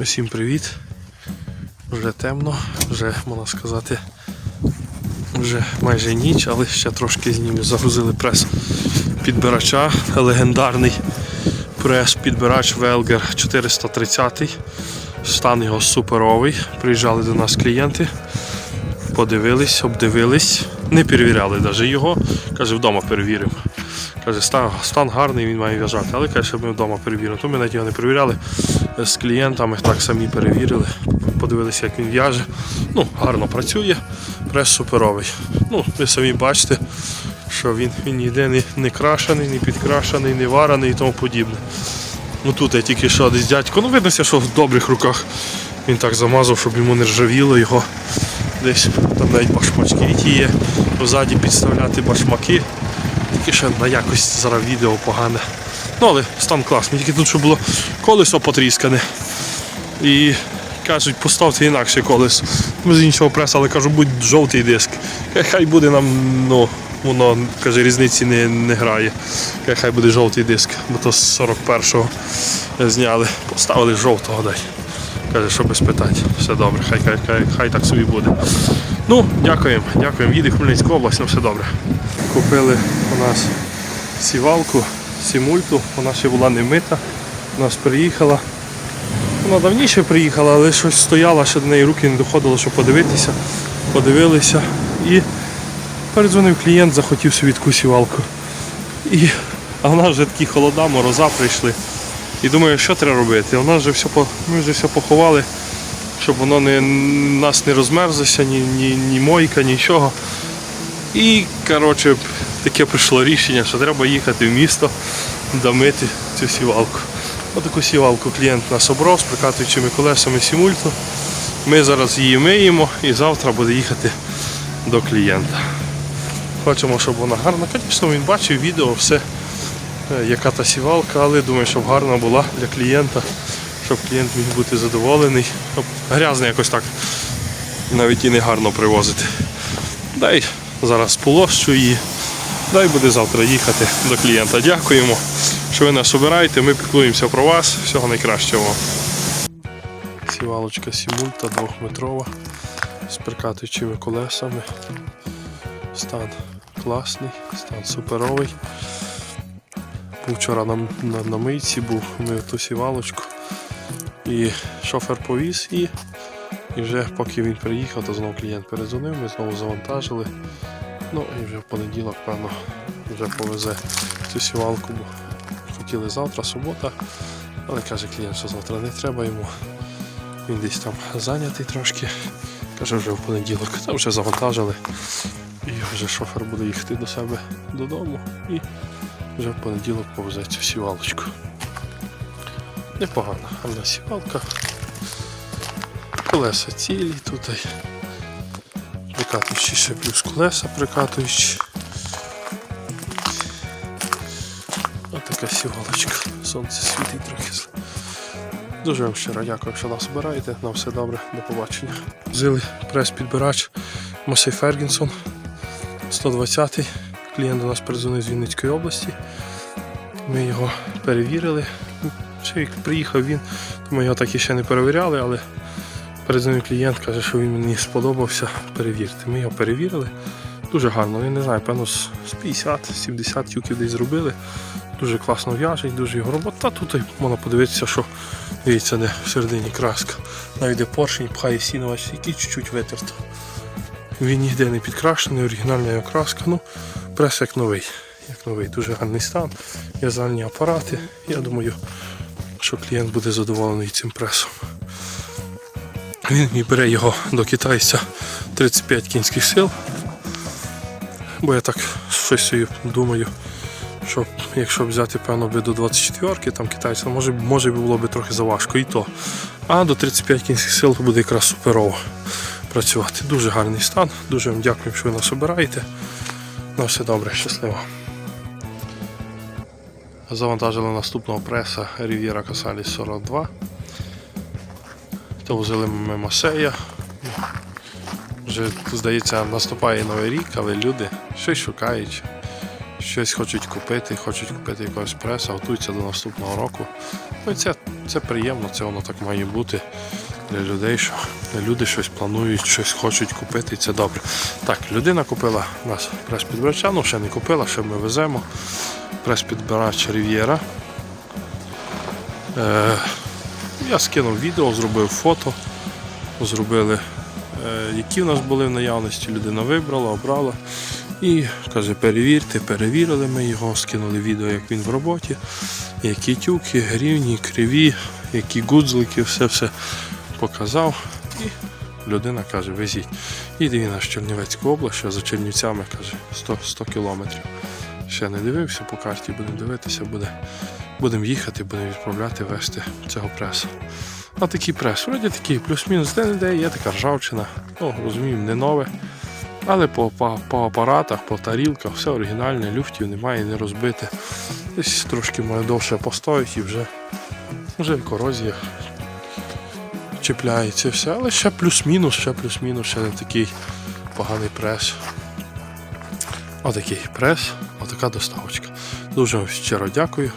Усім привіт. Вже темно, вже можна сказати, вже майже ніч, але ще трошки знімлю. Загрузили прес підбирача, легендарний прес-підбирач Велгер 430. Стан його суперовий. Приїжджали до нас клієнти, подивились, обдивились, не перевіряли навіть його. Каже, вдома перевіримо. Каже, стан, стан гарний, він має в'яжати. Але каже, щоб ми вдома перевіримо. То ми навіть його не перевіряли з клієнтами, так самі перевірили, подивилися, як він в'яже. Ну, гарно працює, прес суперовий. Ну, ви самі бачите, що він, він ніде не, не крашений, не підкрашений, не варений і тому подібне. Ну тут я тільки що десь дядько. Ну виднося, що в добрих руках він так замазав, щоб йому не ржавіло його. Десь там навіть башмачки ті є. Позаді підставляти башмаки. Тільки ще на якось зараз відео погане. Ну але стан класний, тільки тут що було колесо потріскане. І кажуть, поставте інакше колесо. Ми з іншого преса, але кажу, будь жовтий диск. Хай- Хай буде нам, ну, воно каже, різниці не, не грає. Хай- Хай буде жовтий диск, бо то з 41-го зняли. Поставили жовтого дай. Каже, що без питань. Все добре, хай, хай, хай, хай так собі буде. Ну, дякуємо, дякуємо. Їде Хмельницька область, ну все добре. Купили у нас сівалку, сімульту, вона ще була не мита. У нас приїхала. Вона давніше приїхала, але щось стояла, ще до неї руки не доходило, щоб подивитися. Подивилися. І передзвонив клієнт, захотів собі таку сівалку. І, а в нас вже такі холода, мороза прийшли. І думаю, що треба робити? У нас вже все, ми вже все поховали, щоб воно не, нас не розмерзлося, ні, ні, ні мойка, нічого. І коротше, таке прийшло рішення, що треба їхати в місто, домити цю сівалку. Отаку сівалку клієнт нас обрав з прикатуючими колесами сімульту. Ми зараз її миємо і завтра буде їхати до клієнта. Хочемо, щоб вона гарна. Звісно, він бачив відео, все, е, яка та сівалка, але думаю, щоб гарна була для клієнта, щоб клієнт міг бути задоволений. Щоб Грязно якось так навіть і не гарно привозити. Дай зараз полощу її. Дай буде завтра їхати до клієнта. Дякуємо, що ви нас обираєте. Ми піклуємося про вас. Всього найкращого. Сівалочка Сімульта двохметрова з прикатуючими колесами. Стан класний, стан суперовий. Був вчора на, на, на мийці, був мив ту сівалочку. І шофер повіз і, і вже поки він приїхав, то знову клієнт передзвонив, ми знову завантажили. Ну і вже в понеділок, певно, вже повезе цю сівалку. Бо хотіли завтра, субота, але каже клієнт, що завтра не треба йому. Він десь там зайнятий трошки. Каже, вже в понеділок. Та вже завантажили. І вже шофер буде їхати до себе додому і вже в понеділок повезе цю сівалочку. Непогана, гарна сівалка. Колеса цілі тут. Прикатуючі ще плюс колеса прикатуючі. Ось така сівалочка. Сонце світить трохи. Дуже вам щиро дякую, що нас обираєте. На все добре, до побачення. Взяли прес-підбирач Масей Фергінсон 120-й. Клієнт до нас перезвонив з Вінницької області. Ми його перевірили. Ще як приїхав він, то ми його так і ще не перевіряли, але перезвонив клієнт, каже, що він мені сподобався. Перевірте. Ми його перевірили. Дуже гарно, я не знаю, певно, з з 50-70 тюків десь зробили. Дуже класно в'яжить, дуже його робота. Та тут можна подивитися, що дивіться, де всередині краска. Навіть де поршень пхає сінувач, який чуть-чуть витерто. Він ніде не підкрашений, оригінальна його краска. Ну, прес як новий. Як новий, дуже гарний стан. В'язальні апарати. Я думаю, що клієнт буде задоволений цим пресом. Він і бере його до китайця 35 кінських сил. Бо я так щось думаю, що якщо взяти, певно, би до 24-ки, там китайця, може, може було б трохи заважко і то. А до 35 кінських сил буде якраз суперово працювати. Дуже гарний стан. Дуже вам дякую, що ви нас обираєте. На все добре, щасливо. Завантажили наступного преса Riviera Casali 42. То взяли ми Масея. Вже, здається, наступає новий рік, але люди щось шукають, щось хочуть купити, хочуть купити якогось преса, готуються до наступного року. Ну і це це приємно, це воно так має бути для людей, що люди щось планують, щось хочуть купити, і це добре. Так, людина купила у нас прес-підбирача, ну ще не купила, ще ми веземо. Прес-підбирач Рів'єра. Е, я скинув відео, зробив фото, зробили, е, які в нас були в наявності. Людина вибрала, обрала. І каже, перевірте, перевірили ми його, скинули відео, як він в роботі, які тюки, рівні, криві, які гудзлики, все-все показав. І людина каже, везіть. Їде він аж Чернівецьку область, що за Чернівцями каже 100, 100 кілометрів. Ще не дивився по карті, будемо дивитися, буде, будемо їхати, будемо відправляти, вести цього преса. А такий прес, вроді такий, плюс-мінус, де-не-де є така ржавчина. Ну, розуміємо, не нове. Але по, по, по апаратах, по тарілках, все оригінальне, люфтів немає, не розбите. Десь трошки має довше постоїть і вже, вже корозія чіпляється все, але ще плюс-мінус, ще плюс-мінус, ще не такий поганий прес. Отакий прес, отака доставочка. Дуже щиро дякую.